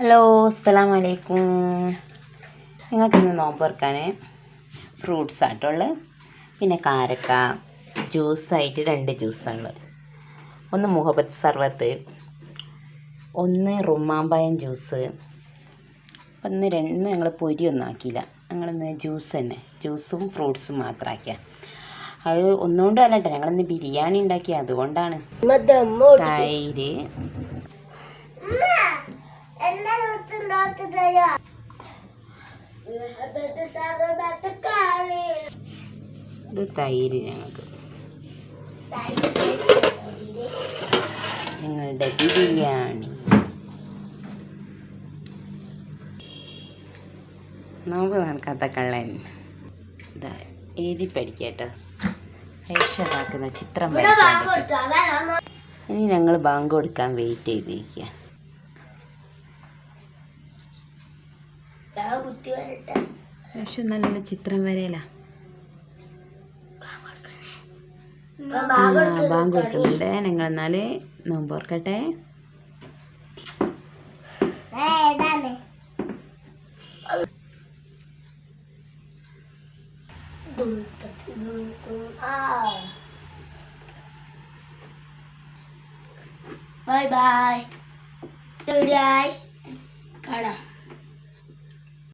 Hello അസ്സലാം വലൈക്കും ഞങ്ങൾക്കിന്ന് നോമ്പ് തുറക്കാൻ ഫ്രൂട്ട്സ് ആയിട്ടുള്ളത്. പിന്നെ കാരക്ക ജ്യൂസായിട്ട് രണ്ട് ജ്യൂസാണുള്ളത് ഒന്ന് മുഹബത്ത് സർവത്ത് ഒന്ന് റുമാമ്പഴം ജ്യൂസ് ഒന്ന് രണ്ട് ഞങ്ങൾ പൊരി ഒന്നും ആക്കിയില്ല. ഞങ്ങളിന്ന് ജ്യൂസ് തന്നെ. ജ്യൂസും ഫ്രൂട്ട്സും മാത്രം ആക്കിയ. അത് ഒന്നുകൊണ്ടും അല്ല കേട്ടോ ഞങ്ങളിന്ന് ബിരിയാണി ഉണ്ടാക്കി അതുകൊണ്ടാണ്. തൈര് ഇത് തൈര് ഞങ്ങൾക്ക്. ഞങ്ങളുടെ ബിരിയാണി. നോമ്പ് നടക്കാത്ത കള്ളൻ. ഇതാ എഴുതി പഠിക്കട്ടോ ഐഷതാക്കുന്ന ചിത്രം വരച്ചോണ്ടിരിക്കുക ഇനി ഞങ്ങൾ ബാങ്ക് കൊടുക്കാൻ വെയിറ്റ് ചെയ്തിരിക്കുക പക്ഷെ നല്ല ചിത്രം വരയില്ല ബാങ്ക് കൊടുക്കുന്നുണ്ട്. ഞങ്ങൾ എന്നാൽ നോമ്പ് ഓർക്കട്ടെ. Bye bye. കാണാം.